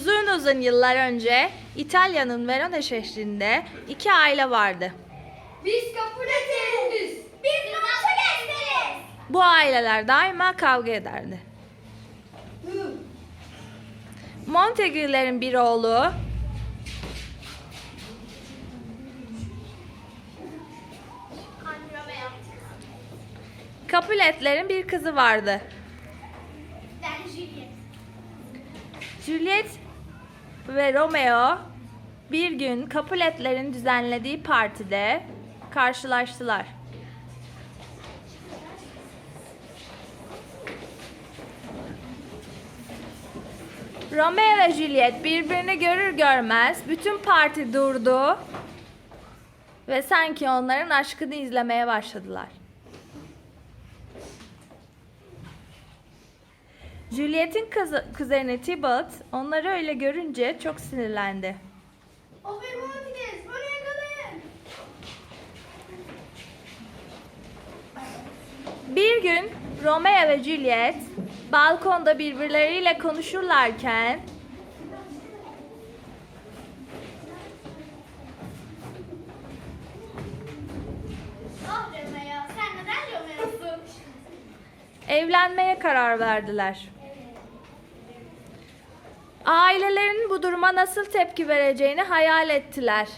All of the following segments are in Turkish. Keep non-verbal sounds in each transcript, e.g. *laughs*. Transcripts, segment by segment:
Uzun uzun yıllar önce İtalya'nın Verona şehrinde iki aile vardı. Biz kabul ederiz. Biz maça geçeriz. Bu aileler daima kavga ederdi. Montague'lerin bir oğlu. Capulet'lerin bir kızı vardı. Ben Juliet. Juliet ve Romeo bir gün Capulet'lerin düzenlediği partide karşılaştılar. Romeo ve Juliet birbirini görür görmez bütün parti durdu ve sanki onların aşkını izlemeye başladılar. Juliet'in kızı, kuzeni Tybalt onları öyle görünce çok sinirlendi. Bir yakalayın. Gün Romeo ve Juliet balkonda birbirleriyle konuşurlarken Ah evlenmeye karar verdiler. Ailelerin bu duruma nasıl tepki vereceğini hayal ettiler.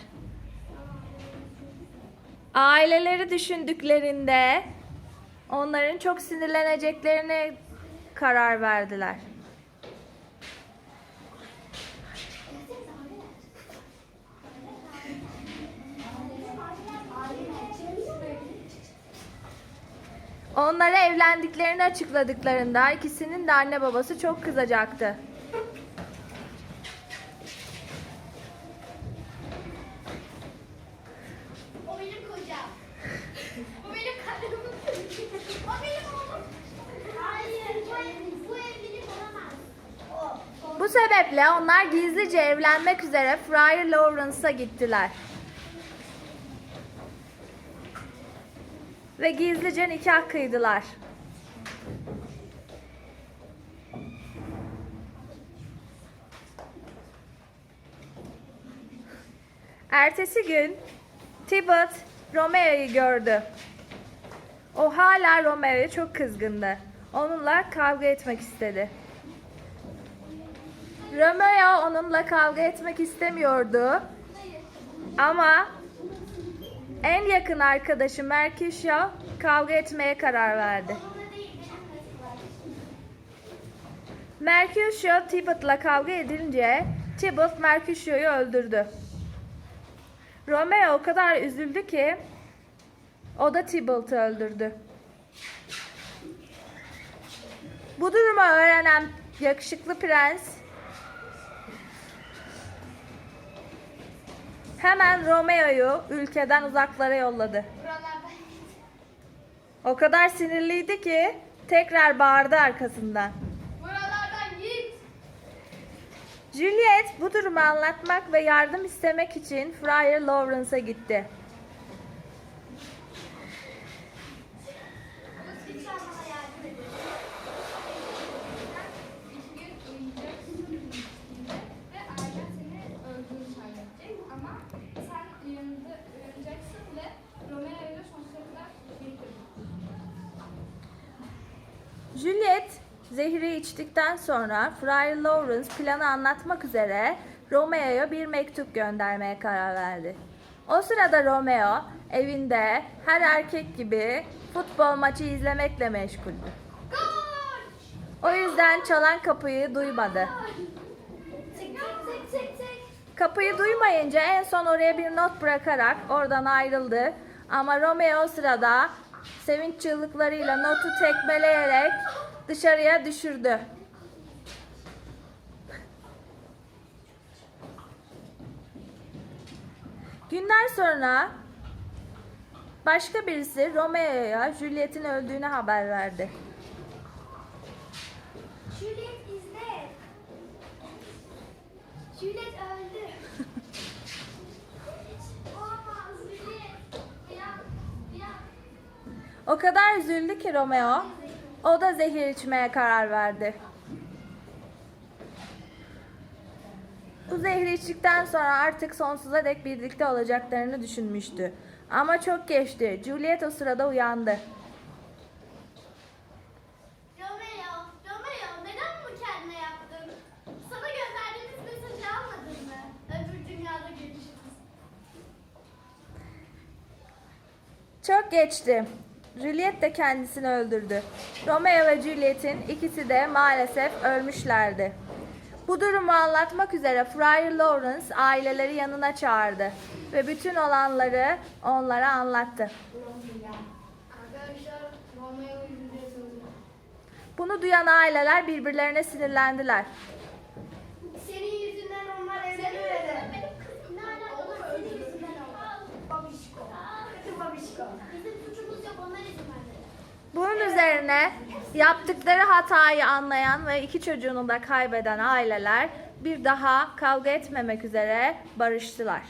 Aileleri düşündüklerinde onların çok sinirleneceklerini karar verdiler. Onlara evlendiklerini açıkladıklarında ikisinin de anne babası çok kızacaktı. O benim kocam. Bu benim karım. O benim oğlum. Hayır. Bu, ev, bu evlilik olamaz. O. o. Bu sebeple onlar gizlice evlenmek üzere Friar Lawrence'a gittiler. Ve gizlice nikah kıydılar. Ertesi gün Tybalt Romeo'yu gördü. O hala Romeo'ya çok kızgındı. Onunla kavga etmek istedi. Romeo onunla kavga etmek istemiyordu. Ama en yakın arkadaşı Mercutio kavga etmeye karar verdi. Mercutio Tybalt'la kavga edince Tybalt Mercutio'yu öldürdü. Romeo o kadar üzüldü ki o da Tybalt'ı öldürdü. Bu durumu öğrenen yakışıklı prens hemen Romeo'yu ülkeden uzaklara yolladı. Buralarda. O kadar sinirliydi ki tekrar bağırdı arkasından. Buralardan git. Juliet bu durumu anlatmak ve yardım istemek için Friar Lawrence'a gitti. Lütfen bana yardım edin. İki gün uyuyacaksın ve ailen seni öldüğünü zannedecek ama sen uyanında uyanacaksın ve Romeo ile sonsuza kadar birlikte Juliet zehri içtikten sonra Friar Lawrence planı anlatmak üzere Romeo'ya bir mektup göndermeye karar verdi. O sırada Romeo evinde her erkek gibi futbol maçı izlemekle meşguldü. O yüzden çalan kapıyı duymadı. Kapıyı duymayınca en son oraya bir not bırakarak oradan ayrıldı. Ama Romeo o sırada sevinç çığlıklarıyla notu tekmeleyerek dışarıya düşürdü. Günler sonra başka birisi Romeo'ya Juliet'in öldüğünü haber verdi. Juliet izle. Juliet öldü. *laughs* O kadar üzüldü ki Romeo, o da zehir içmeye karar verdi. Bu zehri içtikten sonra artık sonsuza dek birlikte olacaklarını düşünmüştü. Ama çok geçti. Juliet o sırada uyandı. Romeo, Romeo neden bunu kendine yaptın? Sana gönderdiğimiz mesajı almadın mı? Öbür dünyada görüşürüz. Çok geçti. Juliet de kendisini öldürdü. Romeo ve Juliet'in ikisi de maalesef ölmüşlerdi. Bu durumu anlatmak üzere Friar Lawrence aileleri yanına çağırdı ve bütün olanları onlara anlattı. Bunu duyan aileler birbirlerine sinirlendiler. Senin yüzünden onlar evlenemedi. Benim kızım ne alakalı? Senin yüzünden oldu. Babişko. Babişko. Bizim suçumuz Bunun üzerine yaptıkları hatayı anlayan ve iki çocuğunu da kaybeden aileler bir daha kavga etmemek üzere barıştılar.